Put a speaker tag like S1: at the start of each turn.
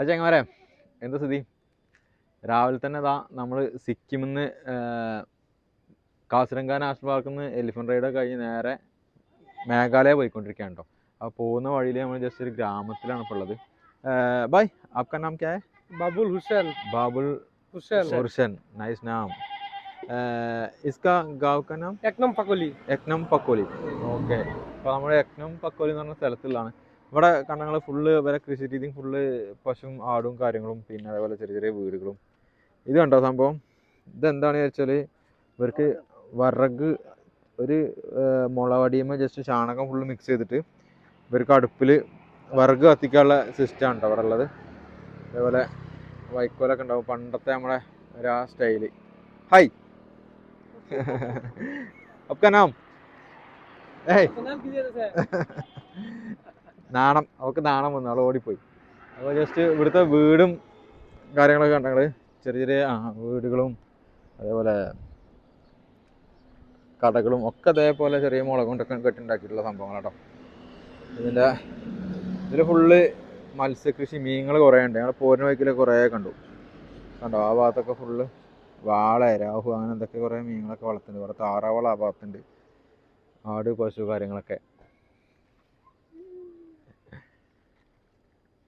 S1: അത് ചങ്ങമാരെ എന്താ സ്ഥിതി? രാവിലെ തന്നെ ഇതാ നമ്മൾ സിക്കിമിൽ നിന്ന് കാസിരംഗ നാഷണൽ പാർക്കിൽ നിന്ന് എലിഫന്റ് റൈഡ് കഴിഞ്ഞ് നേരെ മേഘാലയ പോയിക്കൊണ്ടിരിക്കുകയാണ് കേട്ടോ അപ്പോൾ പോകുന്ന വഴിയിൽ നമ്മൾ ജസ്റ്റ് ഒരു ഗ്രാമത്തിലാണ് ഇപ്പോൾ ഉള്ളത്. ബൈ ആപ്കാ
S2: നാം ക്യാ
S1: ബാബുൽ
S2: ഹുസൈൻ.
S1: ബാബുൽ ഹുസൈൻ. ഹുസൈൻ. നൈസ് നാം. ഇസ്കാ ഗാവ് കാ
S2: നാം? എക്നം പക്കോലി.
S1: എക്നം പക്കോലി. ഓക്കെ. അപ്പോൾ നമ്മൾ എക്നം പക്കോലി എന്ന് പറഞ്ഞ സ്ഥലത്തുള്ളതാണ്. ഇവിടെ കണ്ണങ്ങൾ ഫുള്ള് വരെ കൃഷി രീതിയും ഫുള്ള് പശും ആടും കാര്യങ്ങളും പിന്നെ അതേപോലെ ചെറിയ ചെറിയ വീടുകളും. ഇത് കണ്ടോ സംഭവം? ഇതെന്താണ് വെച്ചാൽ ഇവർക്ക് വറക് ഒരു മുളവടിയുമ്പോൾ ജസ്റ്റ് ചാണകം ഫുള്ള് മിക്സ് ചെയ്തിട്ട് ഇവർക്ക് അടുപ്പിൽ വറക് കത്തിക്കാനുള്ള സിസ്റ്റം ഉണ്ട് അവിടെ ഉള്ളത്. അതേപോലെ വൈക്കോലൊക്കെ ഉണ്ടാവും. പണ്ടത്തെ നമ്മളെ ഒരു ആ സ്റ്റൈൽ ഹൈ അപ്പം നാം ഏയ് നാണം അവൾക്ക് നാണം വന്നു അവൾ ഓടിപ്പോയി. അപ്പോൾ ജസ്റ്റ് ഇവിടുത്തെ വീടും കാര്യങ്ങളൊക്കെ കണ്ടങ്ങൾ ചെറിയ ചെറിയ ആ വീടുകളും അതേപോലെ കടകളും ഒക്കെ അതേപോലെ ചെറിയ മുളക് കൊണ്ടൊക്കെ കെട്ടുണ്ടാക്കിയിട്ടുള്ള സംഭവങ്ങളാട്ടോ ഇതിന്റെ ഇതിൽ ഫുള്ള് മത്സ്യകൃഷി മീനുകൾ കുറേ ഉണ്ട്. ഞങ്ങൾ പോരുന്ന വഴിക്കിൽ കുറേ കണ്ടു. കണ്ടോ? ആ ഭാഗത്തൊക്കെ ഫുള്ള് വാള രാഹു അങ്ങനെ എന്തൊക്കെ കുറേ മീനുകളൊക്കെ വളർത്തുന്നുണ്ട്. ഇവിടെ താറാവള ആ ഭാഗത്തുണ്ട്. ആട് പശു കാര്യങ്ങളൊക്കെ.